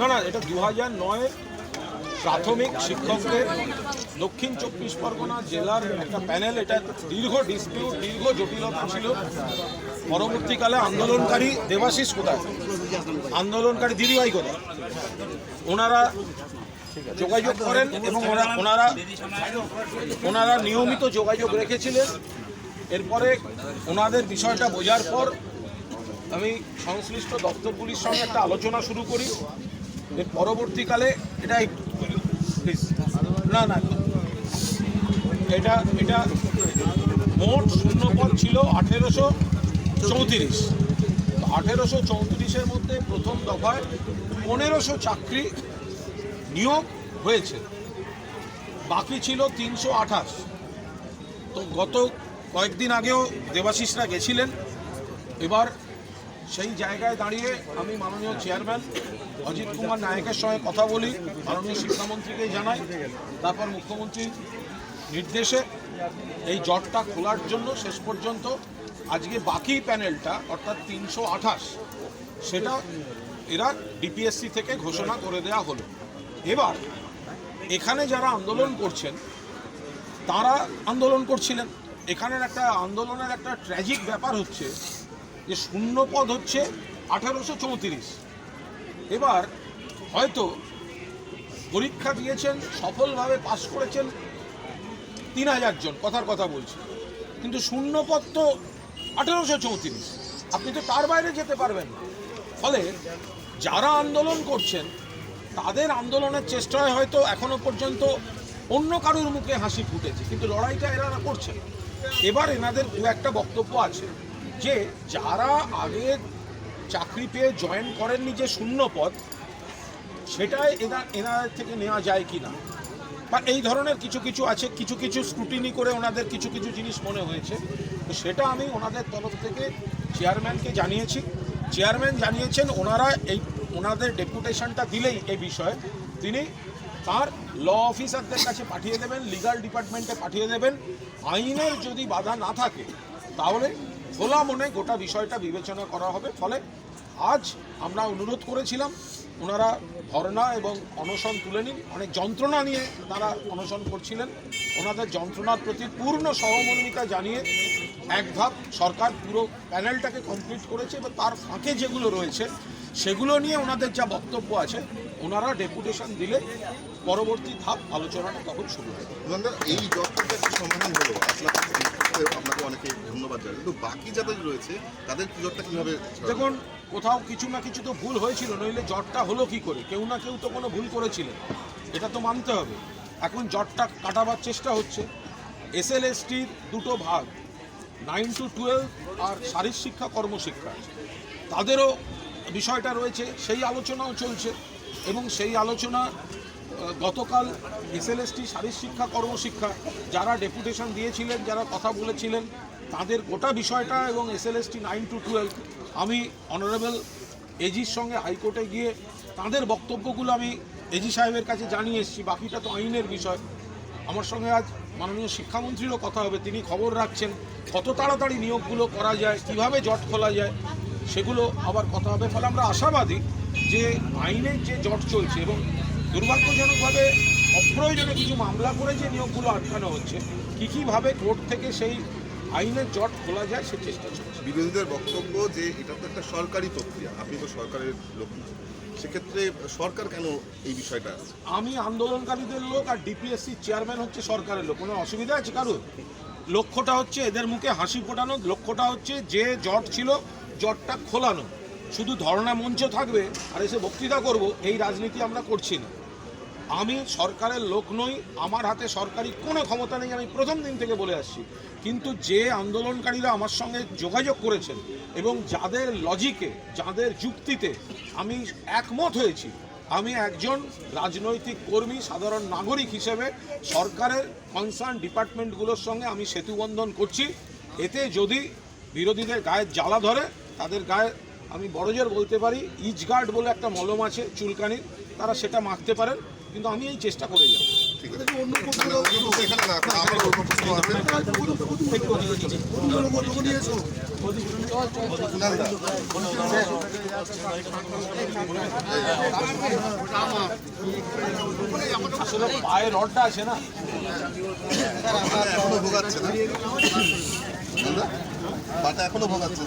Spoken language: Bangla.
না না, এটা দু হাজার নয় প্রাথমিক শিক্ষকদের দক্ষিণ চব্বিশ পরগনা জেলার একটা প্যানেল, এটা দীর্ঘ ডিসপিউট দীর্ঘ জটিলতা ছিল। পরবর্তীকালে আন্দোলনকারী দেবাশিস কোথায়? আন্দোলনকারী দিদিভাই কোথায়? ওনারা যোগাযোগ করেন এবং ওনারা ওনারা নিয়মিত যোগাযোগ রেখেছিলেন। এরপরে ওনাদের বিষয়টা বোঝার পর আমি সংশ্লিষ্ট দপ্তরগুলির সঙ্গে একটা আলোচনা শুরু করি। এর পরবর্তীকালে এটা না না। এটা এটা মোট শূন্যপদ ছিল আঠেরোশো চৌত্রিশ। আঠেরোশো চৌত্রিশের মধ্যে প্রথম দফায় পনেরোশো চাকরি নিয়োগ হয়েছে। বাকি ছিল তিনশো আঠাশ। তো গত কয়েকদিন আগেও দেবাশিসরা গেছিলেন। এবার সেই জায়গায় দাঁড়িয়ে আমি মাননীয় চেয়ারম্যান অজিত কুমার নায়কের সঙ্গে কথা বলি, মাননীয় শিক্ষামন্ত্রীকে জানাই, তারপর মুখ্যমন্ত্রীর নির্দেশে এই জটটা খোলার জন্য শেষ পর্যন্ত আজকে বাকি প্যানেলটা, অর্থাৎ তিনশো আঠাশ, সেটা এরা ডিপিএসসি থেকে ঘোষণা করে দেওয়া হলো। এবার এখানে যারা আন্দোলন করছেন, তারা আন্দোলন করছিলেন। এখানের একটা আন্দোলনের একটা ট্র্যাজিক ব্যাপার হচ্ছে যে শূন্য পদ হচ্ছে আঠারোশো চৌত্রিশ। এবার হয়তো পরীক্ষা দিয়েছেন, সফলভাবে পাশ করেছেন তিন হাজার জন, কথার কথা বলছি। কিন্তু শূন্য পদ তো আঠেরোশো চৌত্রিশ। আপনি তো তার বাইরে যেতে পারবেন না। ফলে যারা আন্দোলন করছেন, তাদের আন্দোলনের চেষ্টায় হয়তো এখনও পর্যন্ত অন্য কারোর মুখে হাসি ফুটেছে, কিন্তু লড়াইটা এনারা করছেন এবার এনাদের দু একটা বক্তব্য আছে যে যারা আগে চাকরি পেয়ে জয়েন করেননি যে শূন্য পদ, সেটাই এনা এনাদের থেকে নেওয়া যায় কি না বা এই ধরনের কিছু কিছু আছে, কিছু কিছু স্ক্রুটিনি করে ওনাদের কিছু কিছু জিনিস মনে হয়েছে। তো সেটা আমি ওনাদের তরফ থেকে চেয়ারম্যানকে জানিয়েছি। চেয়ারম্যান জানিয়েছেন, ওনারা এই, ওনাদের ডেপুটেশনটা দিলেই এই বিষয়ে। তিনি তার ল অফিসারদের কাছে পাঠিয়ে দেবেন লিগাল ডিপার্টমেন্টে পাঠিয়ে দেবেন। আইনের যদি বাধা না থাকে, তাহলে খোলা মনে গোটা বিষয়টা বিবেচনা করা হবে। ফলে আজ আমরা অনুরোধ করেছিলাম, ওনারা ধর্ণা এবং অনশন তুলে নিন। অনেক যন্ত্রণা নিয়ে তারা অনশন করছিলেন। ওনাদের যন্ত্রণার প্রতি পূর্ণ সহমর্মিতা জানিয়ে এক ধাপ সরকার পুরো প্যানেলটাকে কমপ্লিট করেছে এবং তার ফাঁকে যেগুলো রয়েছে, সেগুলো নিয়ে ওনাদের যা বক্তব্য আছে ওনারা ডেপুটেশন দিলে পরবর্তী ধাপ আলোচনাটা তখন শুরু হবে। সুগন্ধা, এই জটটা সমাধান হলো? আপনাকে আপনাকে অনেকে ধন্যবাদ জানাই। কিন্তু বাকি যাদের রয়েছে তাদের জটটা কীভাবে দেখুন কোথাও কিছু না কিছু তো ভুল হয়েছিল নইলে জটটা হলো কি করে? কেউ না কেউ তো কোনো ভুল করেছিলেন। এটা তো মানতে হবে। এখন জটটা কাটাবার চেষ্টা হচ্ছে। এসএলএসটির দুটো ভাগ নাইন টু টুয়েলভ আর শারীর শিক্ষা কর্মশিক্ষা। তাদেরও বিষয়টা রয়েছে সেই আলোচনাও চলছে। এবং সেই আলোচনা গতকাল এসএলএসটি শারীর শিক্ষা কর্মশিক্ষা যারা ডেপুটেশন দিয়েছিলেন, যারা কথা বলেছিলেন, তাদের গোটা বিষয়টা এবং এসএলএসটি নাইন টু টুয়েলভ, আমি অনারেবল এজির সঙ্গে হাইকোর্টে গিয়ে তাদের বক্তব্যগুলো আমি এজি সাহেবের কাছে জানিয়ে এসেছি, বাকিটা তো আইনের বিষয়। আমার সঙ্গে আজ মাননীয় শিক্ষামন্ত্রীরও কথা হবে, তিনি খবর রাখছেন, কত তাড়াতাড়ি নিয়োগগুলো করা যায়, কীভাবে জট খোলা যায়, সেগুলো আবার কথা হবে। ফলে আমরা আশাবাদী যে আইনের যে জট চলছে এবং দুর্ভাগ্যজনকভাবে অপ্রয়োজনে কিছু মামলা করে যে নিয়োগগুলো আটকানো হচ্ছে কী কীভাবে কোর্ট থেকে সেই আইনের জট খোলা যায় সে চেষ্টা চলছে। বিরোধীদের বক্তব্য যে এটা তো একটা সরকারি প্রক্রিয়া আপনি তো সরকারের লোক না। সেক্ষেত্রে সরকার কেন এই বিষয়টা আছে? আমি আন্দোলনকারীদের লোক আর ডিপিএসসি চেয়ারম্যান হচ্ছে সরকারের লোক কোনো অসুবিধা আছে কারোর? লক্ষ্যটা হচ্ছে এদের মুখে হাসি ফোটানো লক্ষ্যটা হচ্ছে যে জট ছিল জটটা খোলানো। শুধু ধর্ণা মঞ্চ থাকবে আর এসে বক্তৃতা করব, এই রাজনীতি আমরা করছি না। আমি সরকারের লোক নই, আমার হাতে সরকারি কোনো ক্ষমতা নেই, আমি প্রথম দিন থেকে বলে আসছি। কিন্তু যে আন্দোলনকারীরা আমার সঙ্গে যোগাযোগ করেছেন এবং যাদের লজিকে, যাদের যুক্তিতে আমি একমত হয়েছি, আমি একজন রাজনৈতিক কর্মী, সাধারণ নাগরিক হিসেবে সরকারের কনসার্ন ডিপার্টমেন্টগুলোর সঙ্গে আমি সেতুবন্ধন করছি। এতে যদি বিরোধীদের গায়ে জ্বালা ধরে, তাদের গায়ে আমি বড়জোর বলতে পারি ইজগার্ড বলে একটা মলম আছে চুলকানির তারা সেটা মাখতে পারেন কিন্তু আমি এই চেষ্টা করে যাব ঠিক আছে অন্য পক্ষ এখানে না আমার অন্য পক্ষ আছে কুনালদা আসলে পায়ে রডটা আছে না? পাটা এখনও ভোগাচ্ছে